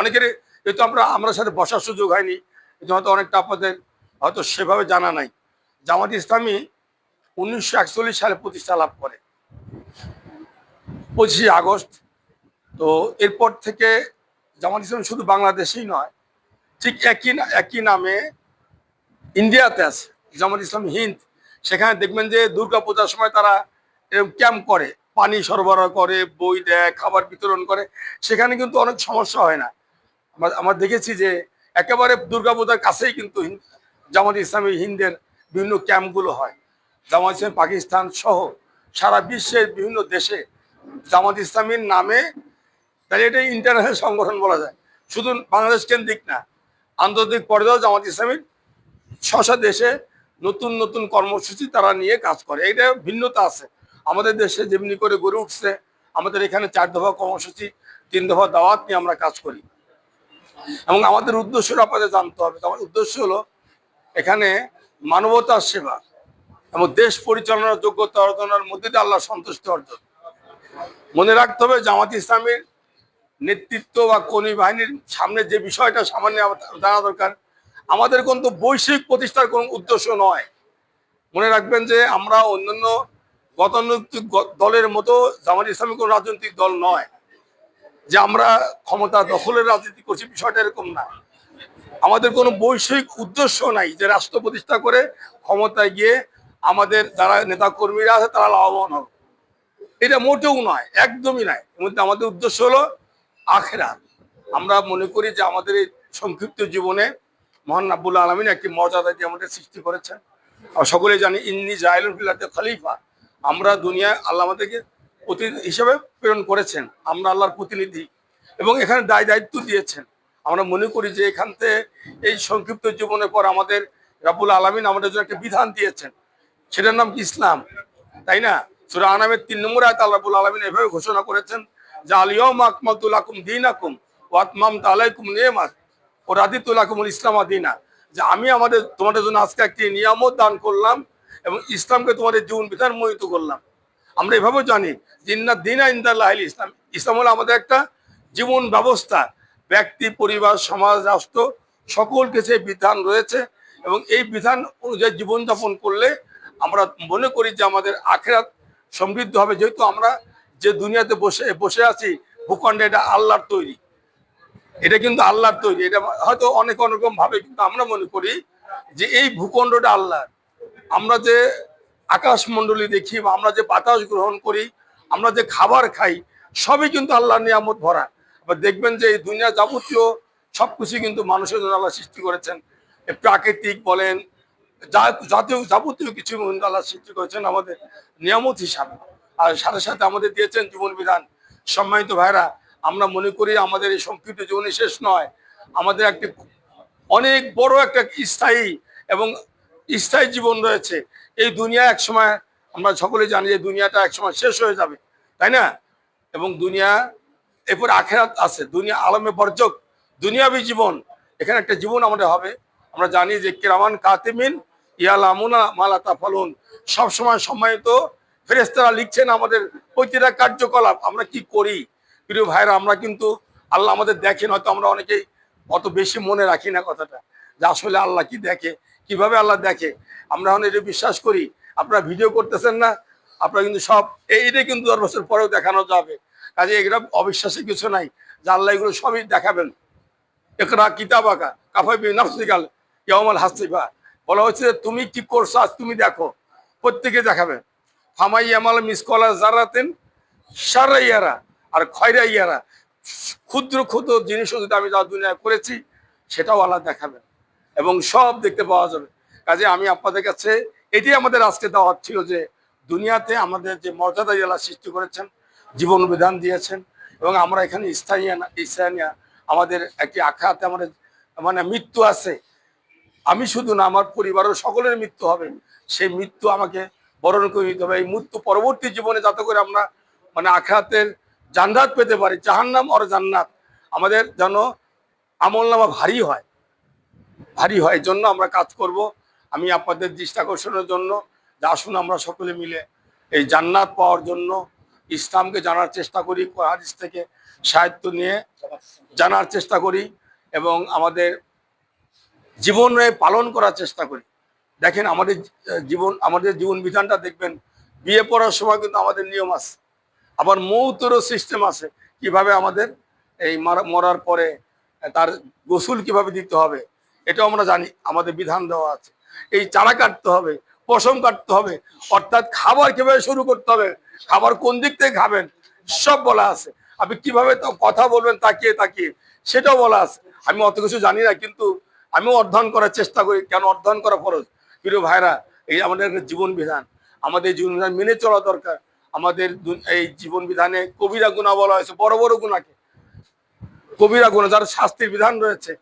অনেকের যেহেতু আমরা আমরা সাথে বসার সুযোগ হয়নি হয়তো অনেকটা আপনাদের হয়তো সেভাবে জানা নাই। জামাত ইসলামী উনিশশো একচল্লিশ সালে প্রতিষ্ঠা লাভ করে। পঁচিশে আগস্ট। তো এরপর থেকে জামাত ইসলাম শুধু বাংলাদেশেই নয়, ঠিক একই একই নামে ইন্ডিয়াতে আছে, জামাত ইসলাম হিন্দ। সেখানে দেখবেন যে দুর্গা পূজার সময় তারা এরকম ক্যাম্প করে। পানি সরবরাহ করে, বই দেয়, খাবার বিতরণ করে, সেখানে কিন্তু অনেক সমস্যা হয় না। আমরা দেখেছি যে একেবারে দুর্গাপূজার কাছেই কিন্তু জামাত ইসলামী হিন্দের বিভিন্ন ক্যাম্পগুলো হয়। জামাত ইসলামী পাকিস্তান সহ সারা বিশ্বের বিভিন্ন দেশে জামাত ইসলামীর নামে তাহলে এটা ইন্টারন্যাশনাল সংগঠন বলা যায়। শুধু বাংলাদেশ কেন্দ্রিক না, আন্তর্জাতিক পর্যায়েও জামাত ইসলামীর ছশো দেশে নতুন নতুন কর্মসূচি তারা নিয়ে কাজ করে। এটা ভিন্নতা আছে। আমাদের দেশে যেমনি করে গড়ে উঠছে, আমাদের এখানে চার দফা কর্মসূচি, তিন দফা দাওয়াত নিয়ে আমরা কাজ করি। এবং আমাদের উদ্দেশ্যটা আপনাদের জানতে হবে আমার উদ্দেশ্য হলো এখানে মানবতার সেবা এবং দেশ পরিচালনার যোগ্যতা অর্জনের মধ্যে দিয়ে আল্লাহ সন্তুষ্ট অর্জন। মনে রাখতে হবে জামাত ইসলামের নেতৃত্ব বা কর্মী বাহিনীর সামনে যে বিষয়টা সামান্য জানা দরকার, আমাদের কিন্তু বৈশ্বিক প্রতিষ্ঠার কোনো উদ্দেশ্য নয়। মনে রাখবেন যে আমরা অন্যান্য গতানুগতিক দলের মতো জামাত ইসলামী কোনো রাজনৈতিক দল নয়। যে আমরা ক্ষমতা দখলের রাজনীতি করছি, বিষয়টা এরকম না। আমাদের কোনো বৈষয়িক উদ্দেশ্য নাই যে রাষ্ট্র প্রতিষ্ঠা করে ক্ষমতায় গিয়ে আমাদের যারা নেতা কর্মীরা আছে, তারা লাভবান হবে। এটা মোটেও নয়, একদমই নয়। এর মধ্যে আমাদের উদ্দেশ্য হলো আখেরা আমরা মনে করি যে আমাদের এই সংক্ষিপ্ত জীবনে মহান আব্বুল আলমিন একটি মর্যাদা দিয়ে আমাদের সৃষ্টি করেছেন। সকলে জানি, ইন্নি ফিল্লাতে খলিফা। আমরা দুনিয়ায় আল্লাহ আমাদেরকে প্রতিনিধি হিসেবে প্রেরণ করেছেন। আমরা আল্লাহর প্রতিনিধি এবং এখানে দায় দায়িত্ব দিয়েছেন। আমরা মনে করি যে এখান থেকে এই সংক্ষিপ্ত জীবনের পর আমাদের রাবুল আলমিন আমাদের জন্য একটা বিধান দিয়েছেন। সেটার নাম কি? ইসলাম। তাই না? সুরা আনামের তিন নম্বর আয়ত আল্লাহ রাবুল আলমিন এভাবে ঘোষণা করেছেন, যে আলিয়ম আকমাতুল আকুম দিন আকুম ওয়াতমাম তালাইকুম নিয়মাত ও রাদিতুল আকুমুল ইসলাম আদিনা যে আমি আমাদের, তোমাদের জন্য আজকে একটি নিয়ামত দান করলাম এবং ইসলামকে তোমাদের জীবন বিধান মোহিত করলাম। আমরা এভাবেও জানি জিন্না দিনা ইন্দাল্লাহ ইসলাম। ইসলাম হলো আমাদের একটা জীবন ব্যবস্থা। ব্যক্তি, পরিবার, সমাজ, রাষ্ট্র সকল কিছু বিধান রয়েছে এবং এই বিধান অনুযায়ী জীবনযাপন করলে আমরা মনে করি যে আমাদের আখেরাত সমৃদ্ধ হবে। যেহেতু আমরা যে দুনিয়াতে বসে বসে আছি, ভূখণ্ডে এটা আল্লাহর তৈরি। এটা কিন্তু আল্লাহর তৈরি। এটা হয়তো অনেক অনেকরকম ভাবে কিন্তু আমরা মনে করি যে এই ভূখণ্ডটা আল্লাহর। আমরা যে আকাশমণ্ডলী দেখি বা আমরা যে বাতাস গ্রহণ করি, আমরা যে খাবার খাই, সবই কিন্তু আল্লাহর নিয়ামত ভরা। আবার দেখবেন যে এই দুনিয়া যাবতীয় সবকিছু কিন্তু মানুষের জন্য আল্লাহ সৃষ্টি করেছেন। প্রাকৃতিক বলেন, যা জাতীয় যাবতীয় কিছু কিন্তু আল্লাহ সৃষ্টি করেছেন আমাদের নিয়ামত হিসাবে। আর সাথে সাথে আমাদের দিয়েছেন জীবন বিধান। সম্মানিত ভাইরা আমরা মনে করি আমাদের এই সংক্ষিপ্ত জীবনে শেষ নয়। আমাদের একটি অনেক বড় একটা স্থায়ী এবং স্থায়ী জীবন রয়েছে। এই দুনিয়া এক সময় আমরা সকলে জানি যে দুনিয়াটা এক সময় শেষ হয়ে যাবে, তাই না? এবং দুনিয়া এরপর আখেরাত আছে। দুনিয়া আলমে বর্জক দুনিয়াবী জীবন। এখানে একটা জীবন আমাদের হবে। আমরা জানি যে কেরামান কাতিমিন ইয়ালামুনা মালাতা ফলন সবসময় সম্মানিত ফেরেস্তারা লিখছেন আমাদের প্রতিটা কার্যকলাপ, আমরা কি করি? প্রিয় ভাইরা, আমরা কিন্তু আল্লাহ আমাদের দেখেন, হয়তো আমরা অনেকেই অত বেশি মনে রাখি না কথাটা। যে আসলে আল্লাহ কি দেখে? কীভাবে আল্লাহ দেখে? আমরা এখন এটা বিশ্বাস করি। আপনারা ভিডিও করতেছেন না, আপনারা কিন্তু সব এই- এইটাই কিন্তু দশ বছর পরেও দেখানো যাবে। কাজে এগুলো অবিশ্বাসের কিছু নাই। যে আল্লাহ এগুলো সবই দেখাবেন। একরা কিতাব আঁকা কাফাই নাফসিকাল ইয়ামাল হাসিবা। বলা হচ্ছে যে তুমি কি করছ, আজ তুমি দেখো। প্রত্যেকে দেখাবে। ফামাই আমাল মিসকলা জারাতেন সারাইয়ারা আর খয়রা ইয়ারা। ক্ষুদ্র ক্ষুদ্র জিনিসও যদি আমি যা দুনিয়ায় করেছি, সেটাও আল্লাহ দেখাবেন। এবং সব দেখতে পাওয়া যাবে। কাজে আমি আপনাদের কাছে এটি আমাদের আজকে দেওয়ার ছিল যে, দুনিয়াতে আমাদের যে মর্যাদা জেলা সৃষ্টি করেছেন, জীবন বিধান দিয়েছেন, এবং আমরা এখানে স্থায়ী স্থানীয় আমাদের একটি আখ্যাতে আমাদের মানে মৃত্যু আছে। আমি শুধু না, আমার পরিবারের সকলের মৃত্যু হবে। সেই মৃত্যু আমাকে বরণ করে নিতে হবে। এই মৃত্যু পরবর্তী জীবনে যাতে করে আমরা মানে আখাতের জান্নাত পেতে পারি, জাহান্নাম আর জান্নাত। আমাদের যেন আমল নামা ভারী হয়। ভারী হয় জন্য আমরা কাজ করব। আমি আপনাদের দৃষ্টি আকর্ষণের জন্য, যে আসুন আমরা সকলে মিলে এই জান্নাত পাওয়ার জন্য ইসলামকে জানার চেষ্টা করি হাদিস থেকে সাহিত্য নিয়ে জানার চেষ্টা করি এবং আমাদের জীবনে পালন করার চেষ্টা করি। দেখেন আমাদের জীবন আমাদের জীবন বিধানটা দেখবেন, বিয়ে পড়ার সময় কিন্তু আমাদের নিয়ম আছে, আবার মৌতেরও সিস্টেম আছে, কীভাবে আমাদের এই মারা- মরার পরে তার গোসল কীভাবে দিতে হবে এটাও আমরা জানি, আমাদের বিধান দেওয়া আছে। এই চারা কাটতে হবে, পশম কাটতে হবে, অর্থাৎ খাবার কীভাবে শুরু করতে হবে, খাবার কোন দিক থেকে খাবেন, সব বলা আছে। আপনি কীভাবে তো কথা বলবেন, তাকিয়ে তাকিয়ে, সেটাও বলা আছে। আমি অত কিছু জানি না, কিন্তু আমিও অধ্যয়ন করার চেষ্টা করি, কেন অধ্যয়ন করা ফরজ? প্রিয় ভাইরা, এই আমাদের একটা জীবন বিধান। আমাদের জীবন বিধান মেনে চলা দরকার। আমাদের এই জীবন বিধানে কবিরা গুণা বলা হয়েছে বড় বড় গুণাকে। কবিরা গুণা, যার শাস্তির বিধান রয়েছে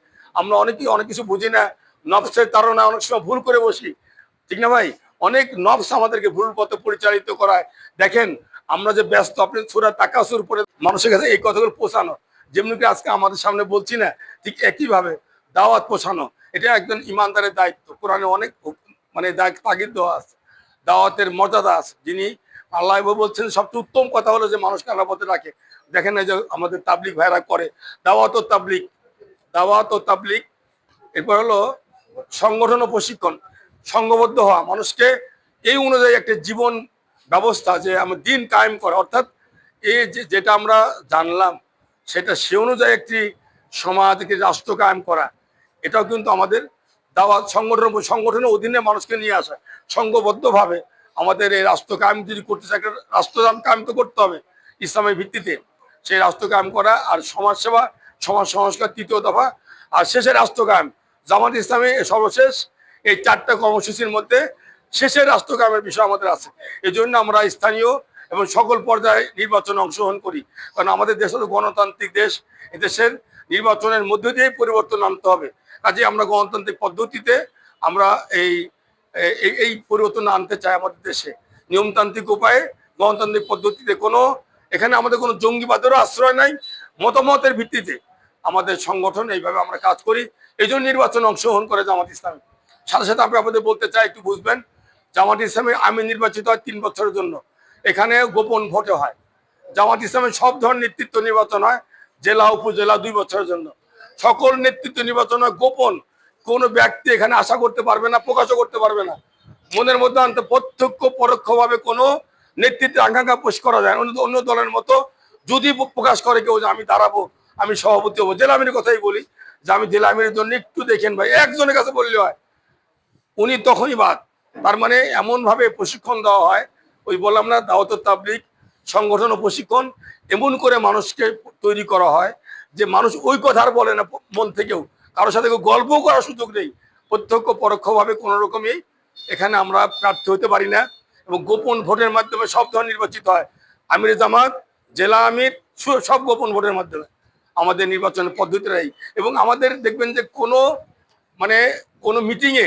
আমরা অনেকেই অনেক কিছু বুঝি না নফসের তারা অনেক সময় ভুল করে বসি। ঠিক না ভাই? অনেক নফস আমাদেরকে ভুল পথে পরিচালিত করায়। দেখেন, আমরা যে ব্যস্ত, আপনি সুরা তাকাসুর পরে মানুষের কাছে এই কথাগুলো পোষানো যেমনি আজকে আমাদের সামনে বলছি না, ঠিক একইভাবে দাওয়াত পোষানো এটা একজন ইমানদারের দায়িত্ব। কোরআনে অনেক মানে তাগিদ দেওয়া আছে। দাওয়াতের মর্যাদা আছে। যিনি আল্লাহ বলছেন, সবচেয়ে উত্তম কথা হলো যে মানুষকে আল্লাহ পথে রাখে। দেখেন না যে আমাদের তাবলিক ভাইরা করে। দাওয়াত ও তাবলিক দাওয়াত ও তাবলিক এরপর হলো সংগঠন ও প্রশিক্ষণ। সংঘবদ্ধ হওয়া মানুষকে এই অনুযায়ী একটা জীবন ব্যবস্থা যে আমার দিন কায়েম করা। অর্থাৎ এই যেটা আমরা জানলাম, সেটা সে অনুযায়ী একটি সমাজ, একটি রাষ্ট্র কায়েম করা। এটাও কিন্তু আমাদের দাওয়াত সংগঠন সংগঠনের অধীনে মানুষকে নিয়ে আসা। সংঘবদ্ধভাবে আমাদের এই রাষ্ট্র কায়েম যদি করতে চাই একটা রাষ্ট্র কায়েম তো করতে হবে ইসলামের ভিত্তিতে। সেই রাষ্ট্র কায়েম করা আর সমাজসেবা সমাজ সংস্কার তৃতীয় দফা আর শেষে রাষ্ট্র কায়েম জামাত ইসলামী সর্বশেষ এই চারটা কর্মসূচির মধ্যে শেষের রাষ্ট্রগ্রামের বিষয় আমাদের আছে। এই জন্য আমরা স্থানীয় এবং সকল পর্যায়ে নির্বাচনে অংশগ্রহণ করি। কারণ আমাদের দেশ হলো গণতান্ত্রিক দেশ। এই দেশের নির্বাচনের মধ্য দিয়েই পরিবর্তন আনতে হবে। কাজে আমরা গণতান্ত্রিক পদ্ধতিতে আমরা এই- এই পরিবর্তন আনতে চাই আমাদের দেশে। নিয়মতান্ত্রিক উপায়ে গণতান্ত্রিক পদ্ধতিতে কোনো, এখানে আমাদের কোনো জঙ্গিবাদেরও আশ্রয় নাই, মতামতের ভিত্তিতে। আমাদের সংগঠন এইভাবে আমরা কাজ করি। এই জন্য নির্বাচনে অংশগ্রহণ করে জামাত ইসলামী। সাথে সাথে আমি আপনাদের বলতে চাই, একটু বুঝবেন, জামাত ইসলামী আমি নির্বাচিত হয় তিন বছরের জন্য। এখানে গোপন ভোটে হয়। জামাত ইসলামের সব ধরনের নেতৃত্ব নির্বাচন হয়, জেলা, উপজেলা দুই বছরের জন্য। সকল নেতৃত্ব নির্বাচন হয় গোপন। কোনো ব্যক্তি এখানে আশা করতে পারবে না, প্রকাশও করতে পারবে না। মনের মধ্যে আনতে প্রত্যক্ষ, পরোক্ষভাবে কোনো নেতৃত্বে আকাঙ্ক্ষা পোষ করা যায় অন্য দলের মতো যদি প্রকাশ করে কেউ যে আমি দাঁড়াবো আমি সভাপতি হব। জেলা কথাই বলি যে আমি জেলা আমিরের জন্য একটু দেখেন ভাই, একজনের কাছে বললে হয়। উনি তখনই বাদ। তার মানে এমন ভাবে প্রশিক্ষণ দেওয়া হয়, ওই বললাম না, দাওয়াত তাবলিক সংগঠন ও প্রশিক্ষণ, এমন করে মানুষকে তৈরি করা হয় যে মানুষ ওই কথা বলে না মন থেকেও। কারোর সাথে কেউ গল্প করার সুযোগ নেই। প্রত্যক্ষ, পরোক্ষভাবে কোনো রকমই এখানে আমরা প্রার্থী হতে পারি না এবং গোপন ভোটের মাধ্যমে সব ধরনের নির্বাচিত হয়। আমির জামাত, জেলা আমির সব গোপন ভোটের মাধ্যমে। আমাদের নির্বাচনের পদ্ধতিটাই এবং আমাদের দেখবেন যে কোনো মানে কোনো মিটিংয়ে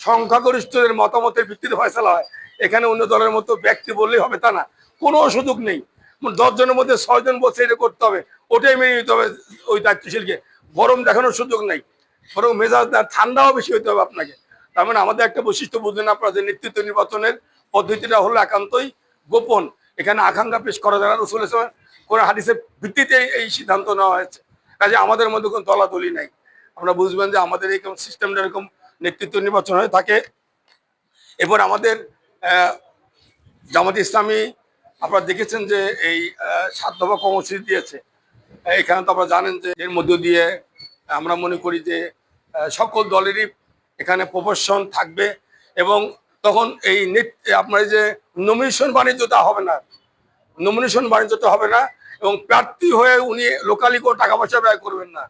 সংখ্যাগরিষ্ঠদের মতামতের ভিত্তিতে ফয়সলা হয়। এখানে অন্য দলের মতো ব্যক্তি বললেই হবে তা না। কোনো সুযোগ নেই। দশজনের মধ্যে ছয়জন বসে এটা করতে হবে, ওটাই মেনে নিতে হবে ওই দায়িত্বশীলকে। গরম দেখানোর সুযোগ নেই। বরং মেজাজ ঠান্ডাও বেশি হতে হবে আপনাকে। তার মানে আমাদের একটা বৈশিষ্ট্য বুঝলেন আপনারা যে নেতৃত্ব নির্বাচনের পদ্ধতিটা হলো একান্তই গোপন। এখানে আকাঙ্ক্ষা পেশ করা যায় না। রসুল কোন হাদিসের ভিত্তিতে এই- সিদ্ধান্ত নেওয়া হয়েছে। কাজে আমাদের মধ্যে কোনো দলাদলি নাই। আমরা বুঝবেন যে আমাদের এরকম সিস্টেমটা এরকম নেতৃত্ব নির্বাচন হয়ে থাকে। এরপর আমাদের জামাত ইসলামী, আপনারা দেখেছেন যে এই সাত দফা কর্মসূচি দিয়েছে। এখানে তো আপনারা জানেন যে এর মধ্য দিয়ে আমরা মনে করি যে সকল দলেরই এখানে প্রফেশন থাকবে এবং তখন এই আপনার যে নমিনেশন বাণিজ্যটা হবে না। নমিনেশন বাণিজ্যটা হবে না এবং প্রার্থী হয়ে উনি লোকালি কোনো টাকা পয়সা ব্যয় করবেন না।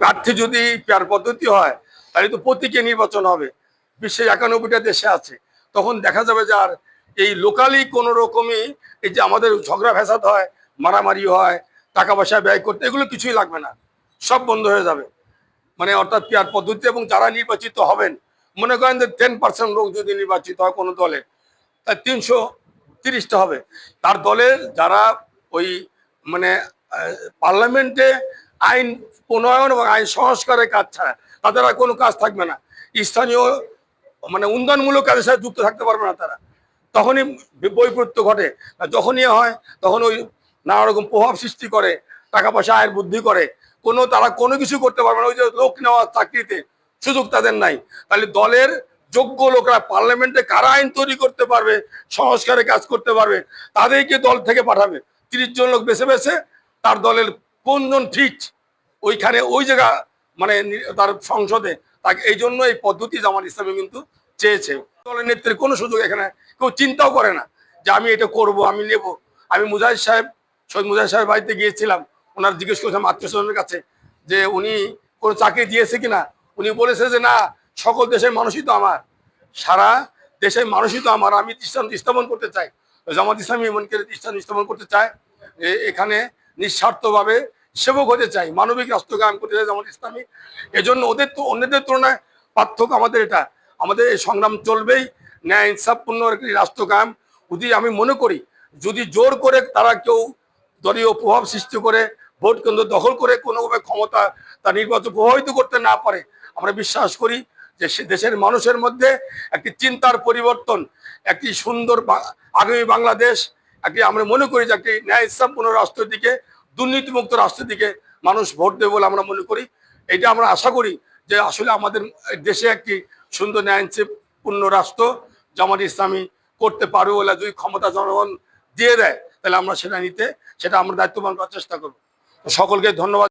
প্রার্থী যদি পেয়ার পদ্ধতি হয়, তাহলে তো প্রতীকে নির্বাচন হবে। বিশ্বের একানব্বইটা দেশে আছে। তখন দেখা যাবে যে আর এই লোকালি কোনো রকমই এই যে আমাদের ঝগড়া ফ্যাসাদ হয়, মারামারি হয়, টাকা পয়সা ব্যয় করতে, এগুলো কিছুই লাগবে না। সব বন্ধ হয়ে যাবে। মানে অর্থাৎ পেয়ার পদ্ধতি এবং যারা নির্বাচিত হবেন মনে করেন যে টেন পার্সেন্ট লোক যদি নির্বাচিত হয় কোনো দলে, তা তিনশো তিরিশটা হবে। তার দলের যারা ওই মানে পার্লামেন্টে আইন প্রণয়ন এবং আইন সংস্কারের কাজ ছাড়া, তাদের আর কোনো কাজ থাকবে না। স্থানীয় মানে উন্নয়নমূলক কাজের সাথে যুক্ত থাকতে পারবে না তারা। তখনই বৈপরীত্য ঘটে। যখনই হয়, তখন ওই নানা রকম প্রভাব সৃষ্টি করে, টাকা পয়সা, আয়ের বুদ্ধি করে। কোনো, তারা কোনো কিছু করতে পারবে না। ওই যে লোক নেওয়া চাকরিতে সুযোগ তাদের নাই। তাহলে দলের যোগ্য লোকরা পার্লামেন্টে কারা আইন তৈরি করতে পারবে, সংস্কারে কাজ করতে পারবে, তাদেরকে দল থেকে পাঠাবে। তিরিশ জন লোক বেছে বেছে তার দলের কোনজন ঠিক ওইখানে ওই জায়গা মানে তার সংসদে। তাকে, এই জন্য এই পদ্ধতি জামাত ইসলামী কিন্তু চেয়েছে। দলের নেত্রীর কোনো সুযোগ এখানে কেউ চিন্তাও করে না যে আমি এটা করব, আমি নেব। আমি মুজাহিদ সাহেব সৈয়দ মুজাহিদ সাহেব বাড়িতে গিয়েছিলাম। ওনার জিজ্ঞেস করেছিলাম আত্মীয় স্বজনের কাছে যে উনি কোনো চাকরি দিয়েছে কিনা? উনি বলেছে যে, না, সকল দেশের মানুষই তো আমার। সারা দেশের মানুষই তো আমার। আমি দৃষ্টান্ত স্থাপন করতে চাই। জামাত ইসলামী এমনকি দৃষ্টান্ত স্থাপন করতে চায়। এখানে নিঃস্বার্থভাবে সেবক হতে চাই। মানবিক রাষ্ট্র কায়েম করতে চাই জামাত ইসলামী। এজন্য ওদের তো অন্যদের তুলনায় পার্থক্য আমাদের এটা। আমাদের এই সংগ্রাম চলবেই। ন্যায় ইনসাফপূর্ণ একটি রাষ্ট্র যদি আমি মনে করি, যদি জোর করে তারা কেউ দলীয় প্রভাব সৃষ্টি করে ভোট কেন্দ্র দখল করে কোনোভাবে ক্ষমতা তা নির্বাচন প্রভাবিত করতে না পারে আমরা বিশ্বাস করি যে দেশের মানুষের মধ্যে একটি চিন্তার পরিবর্তন, একটি সুন্দর আগামী বাংলাদেশ, একটি আমরা মনে করি যে একটি ন্যায় ইসলামপূর্ণ রাষ্ট্রের দিকে, দুর্নীতিমুক্ত রাষ্ট্রের দিকে মানুষ ভোট দেবে বলে আমরা মনে করি। এটা আমরা আশা করি যে আসলে আমাদের দেশে একটি সুন্দর ন্যায় পূর্ণ রাষ্ট্র জামাত ইসলামী করতে পারবে বলে যদি ক্ষমতা জনগণ দিয়ে দেয়, তাহলে আমরা সেটা নিতে, সেটা আমরা দায়িত্ববান করার চেষ্টা করব। সকলকে ধন্যবাদ।